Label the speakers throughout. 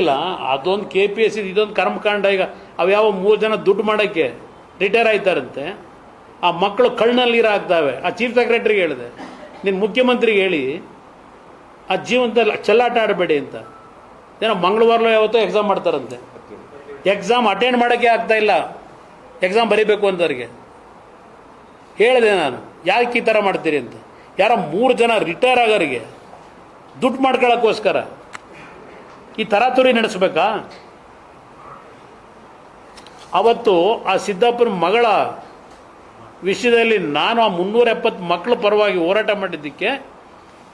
Speaker 1: ಇಲ್ಲ ಅದೊಂದು K P S ಇದೊಂದು ಕರ್ಮಕಾಂಡ ಈಗ. ಅವ್ಯಾವ ಮೂರು ಜನ ದುಡ್ಡು ಮಾಡೋಕ್ಕೆ ರಿಟೈರ್ ಆಯ್ತಾರಂತೆ, ಆ ಮಕ್ಕಳು ಕಣ್ಣಲ್ಲಿ ನೀರು ಹಾಕ್ತಾವೆ ಆ ಚೀಫ್ ಸೆಕ್ರೆಟರಿಗೆ ಹೇಳಿದೆ. ನಿನ್ನ ಮುಖ್ಯಮಂತ್ರಿಗೆ ಹೇಳಿ, ಆ ಜೀವನದಲ್ಲಿ ಚೆಲ್ಲಾಟ ಆಡಬೇಡಿ ಅಂತ. ಏನೋ ಮಂಗಳವಾರ ಯಾವತ್ತೋ ಎಕ್ಸಾಮ್ ಮಾಡ್ತಾರಂತೆ. ಎಕ್ಸಾಮ್ ಅಟೆಂಡ್ ಮಾಡೋಕ್ಕೆ ಆಗ್ತಾ ಇಲ್ಲ. ಎಕ್ಸಾಮ್ ಬರೀಬೇಕು ಅಂತವ್ರಿಗೆ ಹೇಳಿದೆ ನಾನು, ಯಾಕೆ ಈ ಥರ ಮಾಡ್ತೀರಿ ಅಂತ. ಯಾರೋ ಮೂರು ಜನ ರಿಟೈರ್ ಆಗೋರಿಗೆ ದುಡ್ಡು ಮಾಡ್ಕೊಳ್ಳೋಕ್ಕೋಸ್ಕರ ಈ ತರಾತುರಿ ನಡೆಸಬೇಕಾ? ಅವತ್ತು ಆ ಸಿದ್ದಪ್ಪನ ಮಗಳ ವಿಷಯದಲ್ಲಿ ನಾನು ಆ ಮುನ್ನೂರ ಎಪ್ಪತ್ತು ಮಕ್ಕಳ ಪರವಾಗಿ ಹೋರಾಟ ಮಾಡಿದ್ದಕ್ಕೆ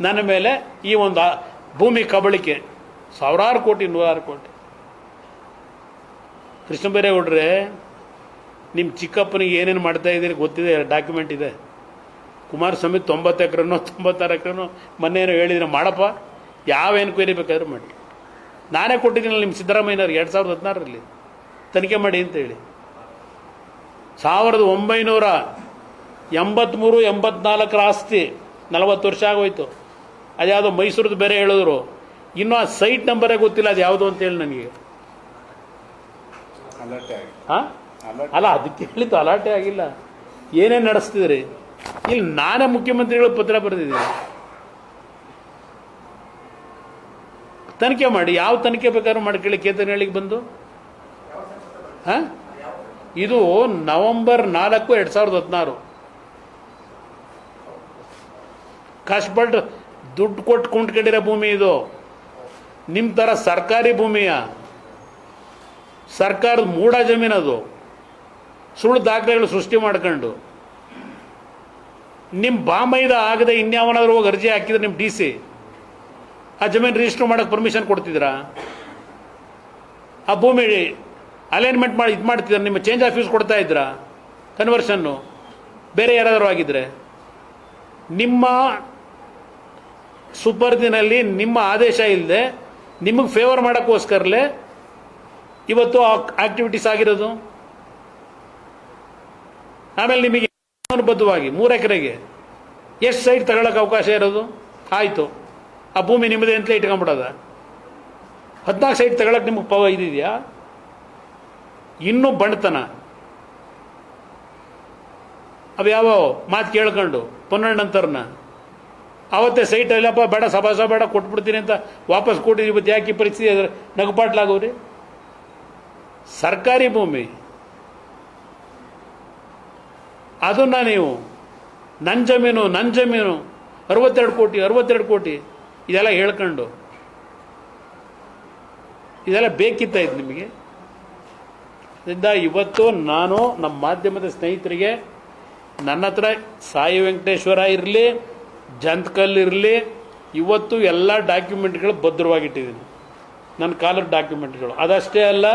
Speaker 1: ನನ್ನ ಮೇಲೆ ಈ ಒಂದು ಭೂಮಿ ಕಬಳಿಕೆ, ಸಾವಿರಾರು ಕೋಟಿ, ನೂರಾರು ಕೋಟಿ. ಕೃಷ್ಣ ಬೈರೇಗೌಡ್ರೆ ನಿಮ್ಮ ಚಿಕ್ಕಪ್ಪನಿಗೆ ಏನೇನು ಮಾಡ್ತಾ ಇದ್ದೀರಿ ಗೊತ್ತಿದೆ, ಡಾಕ್ಯುಮೆಂಟ್ ಇದೆ. ಕುಮಾರಸ್ವಾಮಿ ತೊಂಬತ್ತು ಎಕರೆನೋ, ತೊಂಬತ್ತಾರು ಎಕರೆನೋ ಏನೋ ಹೇಳಿದ್ರೆ ಮಾಡಪ್ಪ, ಯಾವ ಎನ್ಕ್ವೈರಿ ಬೇಕಾದ್ರೂ ಮಾಡಿ. ನಾನೇ ಕೊಟ್ಟಿದ್ದೀನಲ್ಲ ನಿಮ್ಮ ಸಿದ್ದರಾಮಯ್ಯನವ್ರಿಗೆ ಎರಡು ಸಾವಿರದ ಹದಿನಾರರಲ್ಲಿ. ತನಿಖೆ ಮಾಡಿ ಅಂತ ಹೇಳಿ. ಸಾವಿರದ ಒಂಬೈನೂರ ಎಂಬತ್ತ್ಮೂರು ಎಂಬತ್ನಾಲ್ಕರ ಆಸ್ತಿ ನಲವತ್ತು ವರ್ಷ ಆಗೋಯ್ತು. ಅದ್ಯಾವುದೋ ಮೈಸೂರದ್ದು ಬೇರೆ ಹೇಳಿದ್ರು. ಇನ್ನೂ ಆ ಸೈಟ್ ನಂಬರೇ ಗೊತ್ತಿಲ್ಲ ಅದು ಯಾವುದು ಅಂತ ಹೇಳಿ ನನಗೆ. ಹಾಂ? ಅಲ್ಲ ಅದಕ್ಕೆ ಹೇಳಿದ್ದು ಅಲಾಟೆ ಆಗಿಲ್ಲ. ಏನೇನು ನಡೆಸ್ತಿದ್ರಿ? ಇಲ್ಲಿ ನಾನೇ ಮುಖ್ಯಮಂತ್ರಿಗಳು ಪತ್ರ ಬರೆದಿದ್ದೀನಿ. ತನಿಖೆ ಮಾಡಿ, ಯಾವ ತನಿಖೆ ಬೇಕಾದ್ರೂ ಮಾಡ್ಕೊಳ್ಳಿ ಕೇತನಹಳ್ಳಿಗೆ ಬಂದು? ಹಾ? ಇದು ನವೆಂಬರ್ ನಾಲ್ಕು ಎರಡು ಸಾವಿರದ ಹದಿನಾರು. ಕಷ್ಟಪಟ್ಟು ದುಡ್ಡು ಕೊಟ್ಟು ಕುಂಟ್ಕೊಂಡಿರೋ ಭೂಮಿ ಇದು. ನಿಮ್ಮ ಥರ ಸರ್ಕಾರಿ ಭೂಮಿಯ? ಸರ್ಕಾರದ ಮೂಢ ಜಮೀನದು ಸುಳ್ಳು ದಾಖಲೆಗಳು ಸೃಷ್ಟಿ ಮಾಡ್ಕೊಂಡು. ನಿಮ್ಮ ಬಾಮೈದ ಆಗದೆ ಇನ್ಯಾವನಾದ್ರೂ ಹೋಗಿ ಅರ್ಜಿ ಹಾಕಿದ್ರೆ ನಿಮ್ಮ ಡಿ ಸಿ. ಆ ಜಮೀನು ರಿಜಿಸ್ಟರ್ ಮಾಡೋಕ್ಕೆ ಪರ್ಮಿಷನ್ ಕೊಡ್ತಿದ್ದೀರಾ? ಆ ಭೂಮಿ ಅಲೈನ್ಮೆಂಟ್ ಮಾಡಿ ಇದು ಮಾಡ್ತಿದ್ದಾರೆ? ನಿಮ್ಮ ಚೇಂಜ್ ಆಫೀಸ್ ಕೊಡ್ತಾ ಇದ್ದೀರಾ? ಕನ್ವರ್ಷನ್ನು ಬೇರೆ ಯಾರಾದರೂ ಆಗಿದ್ದರೆ ನಿಮ್ಮ ಸುಪರ್ದಿನಲ್ಲಿ ನಿಮ್ಮ ಆದೇಶ ಇಲ್ಲದೆ ನಿಮಗೆ ಫೇವರ್ ಮಾಡೋಕ್ಕೋಸ್ಕರಲೇ ಇವತ್ತು ಆಕ್ಟಿವಿಟೀಸ್ ಆಗಿರೋದು? ಆಮೇಲೆ ನಿಮಗೆ ಬದ್ಧವಾಗಿ ಮೂರು ಎಕರೆಗೆ ಎಷ್ಟು ಸೈಟ್ ತಗೊಳ್ಳೋಕೆ ಅವಕಾಶ ಇರೋದು? ಆಯಿತು. ಆ ಭೂಮಿ ನಿಮ್ಮದೇ ಅಂತಲೇ ಇಟ್ಕೊಂಬಿಡೋದ ಹದಿನಾಲ್ಕು ಸೈಟ್ ತಗೊಳಕ್ಕೆ ನಿಮಗೆ ಪವ ಇದೆಯಾ ಇನ್ನೂ ಬಂಡತನ. ಅವ್ಯಾವ ಮಾತು ಕೇಳ್ಕೊಂಡು ಪೊನ್ನಣ್ಣಂತರ್ನ ಆವತ್ತೇ ಸೈಟ್ ಇಲ್ಲಪ್ಪ ಬೇಡ ಸಭಾಸ ಬೇಡ, ಕೊಟ್ಬಿಡ್ತೀನಿ ಅಂತ ವಾಪಸ್ ಕೊಟ್ಟಿದ್ದೀವಿ ಇವತ್ತು ಯಾಕೆ ಪರಿಸ್ಥಿತಿ ಅದ್ರ ನಗಪಾಟ್ಲಾಗೋರಿ ಸರ್ಕಾರಿ ಭೂಮಿ. ಅದನ್ನ ನೀವು ನನ್ನ ಜಮೀನು ನನ್ನ ಜಮೀನು, ಅರವತ್ತೆರಡು ಕೋಟಿ ಅರವತ್ತೆರಡು ಕೋಟಿ ಇದೆಲ್ಲ ಹೇಳ್ಕೊಂಡು. ಇದೆಲ್ಲ ಬೇಕಿತ್ತ ನಿಮಗೆ? ಇದರಿಂದ ಇವತ್ತು ನಾನು ನಮ್ಮ ಮಾಧ್ಯಮದ ಸ್ನೇಹಿತರಿಗೆ ನನ್ನ ಹತ್ರ ಸಾಯಿ ವೆಂಕಟೇಶ್ವರ ಇರಲಿ, ಜಂತ್ಕಲ್ ಇರಲಿ, ಇವತ್ತು ಎಲ್ಲ ಡಾಕ್ಯುಮೆಂಟ್ಗಳು ಭದ್ರವಾಗಿಟ್ಟಿದ್ದೀನಿ. ನನ್ನ ಕಾಲದ ಡಾಕ್ಯುಮೆಂಟ್ಗಳು. ಅದಷ್ಟೇ ಅಲ್ಲ,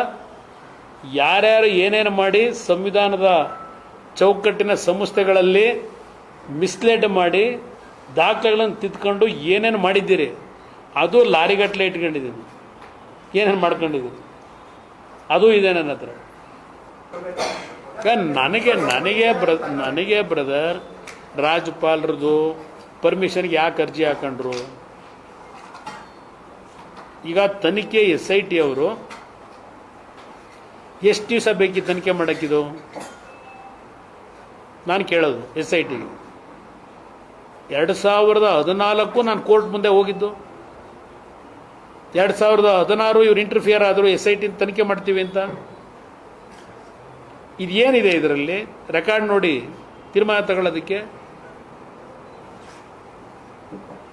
Speaker 1: ಯಾರ್ಯಾರು ಏನೇನು ಮಾಡಿ ಸಂವಿಧಾನದ ಚೌಕಟ್ಟಿನ ಸಂಸ್ಥೆಗಳಲ್ಲಿ ಮಿಸ್ಲೇಟ್ ಮಾಡಿ ದಾಖಲೆಗಳನ್ನು ತಿದ್ಕೊಂಡು ಏನೇನು ಮಾಡಿದ್ದೀರಿ? ಅದು ಲಾರಿಗಟ್ಟಲೆ ಇಟ್ಕೊಂಡಿದ್ದೀನಿ. ಏನೇನು ಮಾಡ್ಕೊಂಡಿದ್ದೀನಿ? ಅದು ಇದೆ ನನ್ನ ಹತ್ರ. ನನಗೆ ನನಗೆ ಬ್ರ, ನನಗೆ ಬ್ರದರ್ ರಾಜ್ಯಪಾಲರದು ಪರ್ಮಿಷನ್ಗೆ ಯಾಕೆ ಅರ್ಜಿ ಹಾಕೊಂಡ್ರು? ಈಗ ತನಿಖೆ, ಎಸ್ ಐ ಟಿ ಅವರು ಎಷ್ಟು ದಿವಸ ಬೇಕಿ ತನಿಖೆ ಮಾಡೋಕ್ಕಿದು? ನಾನು ಕೇಳೋದು, ಎಸ್ ಐ ಟಿಗೆ ಎರಡು ಸಾವಿರದ ಹದಿನಾಲ್ಕು ನಾನು ಕೋರ್ಟ್ ಮುಂದೆ ಹೋಗಿದ್ದು. ಎರಡು ಸಾವಿರದ ಹದಿನಾರು ಇವ್ರು ಇಂಟರ್ಫಿಯರ್ ಆದರೂ ಎಸ್ ಐ ಟಿ ತನಿಖೆ ಮಾಡ್ತೀವಿ ಅಂತ. ಇದೇನಿದೆ ಇದರಲ್ಲಿ? ರೆಕಾರ್ಡ್ ನೋಡಿ, ತೀರ್ಮಾನ ತಗೊಳ್ಳೋದಕ್ಕೆ.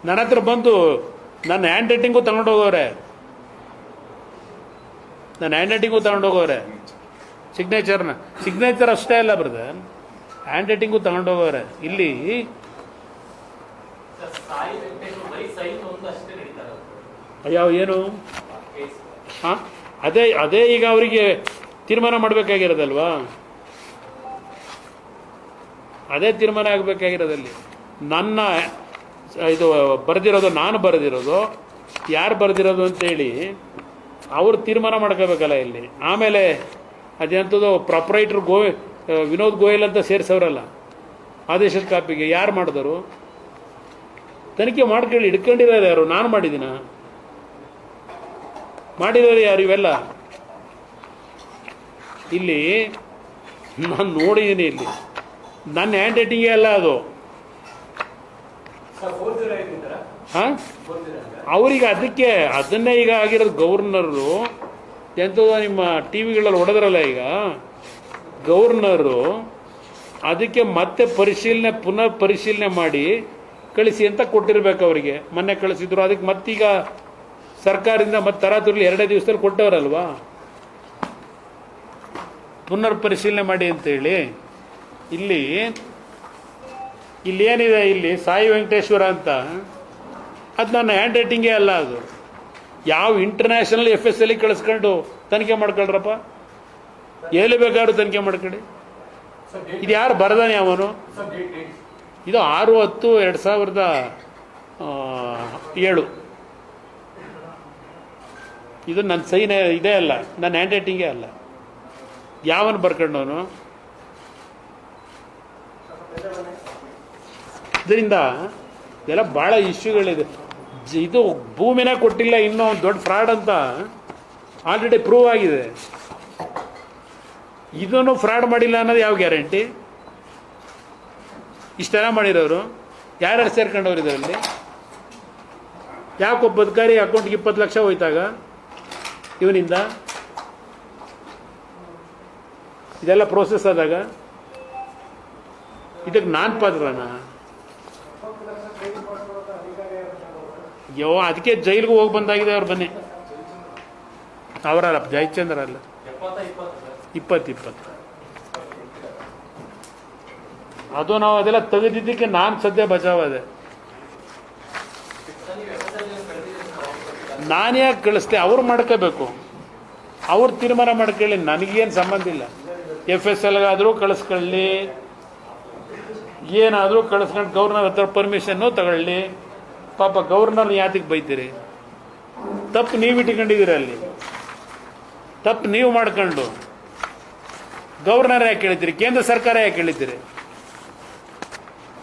Speaker 1: ನನ್ನ ಹತ್ರ ಬಂದು, ನನ್ನ ಹ್ಯಾಂಡ್ ರೈಟಿಂಗು ತಗೊಂಡೋಗವ್ರೆ ನನ್ನ ಹ್ಯಾಂಡ್ ರೈಟಿಂಗು ತಗೊಂಡೋಗವ್ರೆ ಸಿಗ್ನೇಚರ್ನ ಸಿಗ್ನೇಚರ್ ಅಷ್ಟೇ ಅಲ್ಲ ಬ್ರದರ್. ಹ್ಯಾಂಡ್ ರೈಟಿಂಗು ತಗೊಂಡೋಗವ್ರೆ ಇಲ್ಲಿ
Speaker 2: ಸಾಯಿ ವೆಂಕಟೇಶ್ವರ ಬರೀ ಸೈನ್ ಒಂದು ಅಷ್ಟೇ ನಡೀತಾರೆ
Speaker 1: ಯಾವ ಏನು? ಹಾ? ಅದೇ ಅದೇ ಈಗ ಅವರಿಗೆ ತೀರ್ಮಾನ ಮಾಡಬೇಕಾಗಿರೋದಲ್ವಾ? ಅದೇ ತೀರ್ಮಾನ ಆಗಬೇಕಾಗಿರೋದಲ್ಲಿ. ನನ್ನ, ಇದು ಬರೆದಿರೋದು, ನಾನು ಬರೆದಿರೋದು, ಯಾರು ಬರೆದಿರೋದು ಅಂತೇಳಿ ಅವರು ತೀರ್ಮಾನ ಮಾಡ್ಕೋಬೇಕಲ್ಲ ಇಲ್ಲಿ. ಆಮೇಲೆ ಅದೆಂಥದ್ದು ಪ್ರೊಪ್ರೈಟ್ರ್ ಗೋ ವಿನೋದ್ ಗೋಯಲ್ ಅಂತ ಸೇರಿಸವ್ರಲ್ಲ ಆದೇಶದ ಕಾಪಿಗೆ ಯಾರು ಮಾಡಿದರು? ತನಿಖೆ ಮಾಡ್ಕೊಳ್ಳಿ ಹಿಡ್ಕೊಂಡಿರೋರು ಯಾರು? ನಾನು ಮಾಡಿದ್ದೀನ? ಮಾಡಿರೋರು ಯಾರು ಇವೆಲ್ಲ? ಇಲ್ಲಿ ನಾನು ನೋಡಿದ್ದೀನಿ ಇಲ್ಲಿ. ನನ್ನ ಹ್ಯಾಂಡ್ ರೈಟಿಂಗೇ ಅಲ್ಲ ಅದು. ಹಾಂ? ಅವರಿಗೆ ಅದಕ್ಕೆ ಅದನ್ನೇ ಈಗ ಆಗಿರೋದು ಗವರ್ನರು ಎಂಥದೋ ನಿಮ್ಮ ಟಿ ವಿಗಳಲ್ಲಿ ಹೊಡೆದ್ರಲ್ಲ ಈಗ. ಗವರ್ನರು ಅದಕ್ಕೆ ಮತ್ತೆ ಪರಿಶೀಲನೆ ಪುನರ್ ಪರಿಶೀಲನೆ ಮಾಡಿ ಕಳಿಸಿ ಅಂತ ಕೊಟ್ಟಿರ್ಬೇಕು ಅವರಿಗೆ. ಮೊನ್ನೆ ಕಳಿಸಿದ್ರು ಅದಕ್ಕೆ ಮತ್ತೀಗ ಸರ್ಕಾರದಿಂದ ಮತ್ತೆ ತರಾತುರ್ಲಿ ಎರಡೇ ದಿವಸದಲ್ಲಿ ಕೊಟ್ಟವರಲ್ವಾ? ಪುನರ್ ಪರಿಶೀಲನೆ ಮಾಡಿ ಅಂತೇಳಿ ಇಲ್ಲಿ ಇಲ್ಲಿ ಏನಿದೆ ಇಲ್ಲಿ? ಸಾಯಿ ವೆಂಕಟೇಶ್ವರ ಅಂತ. ಅದು ನನ್ನ ಹ್ಯಾಂಡ್ ರೈಟಿಂಗೇ ಅಲ್ಲ ಅದು. ಯಾವ ಇಂಟರ್ನ್ಯಾಷನಲ್ ಎಫ್ ಎಸ್ ಎಲ್ಲಿ ಕಳಿಸ್ಕೊಂಡು ತನಿಖೆ ಮಾಡ್ಕೊಳ್ರಪ್ಪ? ಎಲ್ಲಿ ಬೇಕಾದ್ರೂ ತನಿಖೆ ಮಾಡ್ಕೊಳ್ಳಿ ಇದು ಯಾರು ಬರದಾನೆ ಅವನು? ಇದು ಆರು ಹತ್ತು ಎರಡು ಸಾವಿರದ ಏಳು. ಇದು ನನ್ನ ಸೈನ್ ಇದೇ ಅಲ್ಲ, ನನ್ನ ಹ್ಯಾಂಡ್ ರೈಟಿಂಗೇ ಅಲ್ಲ. ಯಾವನು ಬರ್ಕೊಂಡವನು? ಇದರಿಂದ ಇದೆಲ್ಲ ಭಾಳ ಇಶ್ಯೂಗಳಿದೆ. ಇದು ಭೂಮಿನ ಕೊಟ್ಟಿಲ್ಲ, ಇನ್ನೂ ಒಂದು ದೊಡ್ಡ ಫ್ರಾಡ್ ಅಂತ ಆಲ್ರೆಡಿ ಪ್ರೂವ್ ಆಗಿದೆ. ಇದನ್ನು ಫ್ರಾಡ್ ಮಾಡಿಲ್ಲ ಅನ್ನೋದು ಯಾವ ಗ್ಯಾರಂಟಿ? ಇಷ್ಟೆಲ್ಲ ಮಾಡಿರೋರು? ಯಾರ್ಯಾರು ಸೇರ್ಕೊಂಡವ್ರು ಇದರಲ್ಲಿ? ಯಾಕೊಬ್ಬ ಅಧಿಕಾರಿ ಅಕೌಂಟ್ಗೆ ಇಪ್ಪತ್ತು ಲಕ್ಷ ಹೋಯ್ತಾಗ? ಇವನಿಂದ? ಇದೆಲ್ಲ ಪ್ರೋಸೆಸ್ ಆದಾಗ? ಇದಕ್ಕೆ ನಾನು ಪಾತ್ರನಾ? ಯೋ, ಅದಕ್ಕೆ ಜೈಲಿಗೆ ಹೋಗಿ ಬಂದಾಗಿದೆ ಅವ್ರು ಬನ್ನಿ. ಅವರಲ್ಲ ಜಯಚಂದ್ರ ಅಲ್ಲ
Speaker 2: ಇಪ್ಪತ್ತು
Speaker 1: ಇಪ್ಪತ್ತು ಇಪ್ಪತ್ತು ಅದು ನಾವು ಅದೆಲ್ಲ ತೆಗೆದಿದ್ದಕ್ಕೆ ನಾನು ಸದ್ಯ ಬಚಾವಾದೆ.
Speaker 2: ಎಲ್.
Speaker 1: ನಾನು ಯಾಕೆ ಕಳಿಸ್ತೆ ಅವ್ರು ಮಾಡ್ಕೋಬೇಕು. ಅವ್ರು ತೀರ್ಮಾನ ಮಾಡ್ಕೊಳ್ಳಿ, ನನಗೇನು ಸಂಬಂಧ ಇಲ್ಲ. ಎಫ್ ಎಸ್ ಎಲ್ಗಾದರೂ ಕಳಿಸ್ಕೊಳ್ಳಿ. ಏನಾದರೂ ಕಳಿಸ್ಕೊಂಡು ಗೌರ್ನರ್ ಹತ್ರ ಪರ್ಮಿಷನ್ನು ತಗೊಳ್ಳಿ. ಪಾಪ ಗೌರ್ನರ್ ಯಾತಿಗೆ ಬೈತೀರಿ? ತಪ್ಪು ನೀವು ಇಟ್ಕೊಂಡಿದ್ದೀರಿ ಅಲ್ಲಿ. ತಪ್ಪು ನೀವು ಮಾಡ್ಕೊಂಡು. ಗೌರ್ನರ್ ಯಾಕೆ ಹೇಳಿದ್ದೀರಿ ಕೇಂದ್ರ ಸರ್ಕಾರ ಯಾಕೆ ಹೇಳಿದ್ದೀರಿ ಮಾಡ್ಕೊಂಡ್ರೆ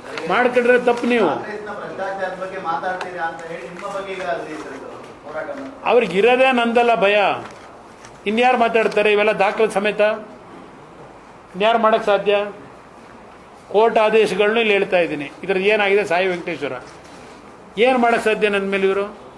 Speaker 1: ತಪ್ಪು ನೀವು
Speaker 3: ಕಾಂಗ್ರೆಸ್ನ ಭ್ರಷ್ಟಾಚಾರದ ಬಗ್ಗೆ ಮಾತಾಡ್ತೀರಾ ಅಂತ ಹೇಳಿ ನಿಮ್ಮ ಬಗ್ಗೆ ಈಗ ಅಲ್ಲಿ ತಪ್ಪು ನೀವು.
Speaker 1: ಅವ್ರಿಗೆ ಇರೋದೇ ನಂದಲ್ಲ ಭಯ. ಇನ್ಯಾರು ಮಾತಾಡ್ತಾರೆ? ಇವೆಲ್ಲ ದಾಖಲೆ ಸಮೇತ? ಇನ್ಯಾರು ಮಾಡಕ್ ಸಾಧ್ಯ? ಕೋರ್ಟ್ ಆದೇಶಗಳನ್ನೂ ಇಲ್ಲಿ ಹೇಳ್ತಾ ಇದ್ದೀನಿ. ಇದ್ರದ್ದು ಏನಾಗಿದೆ ಸಾಯಿ ವೆಂಕಟೇಶ್ವರ? ಏನು ಮಾಡಕ್ಕೆ ಸಾಧ್ಯ ನನ್ನ ಮೇಲೆ ಇವರು?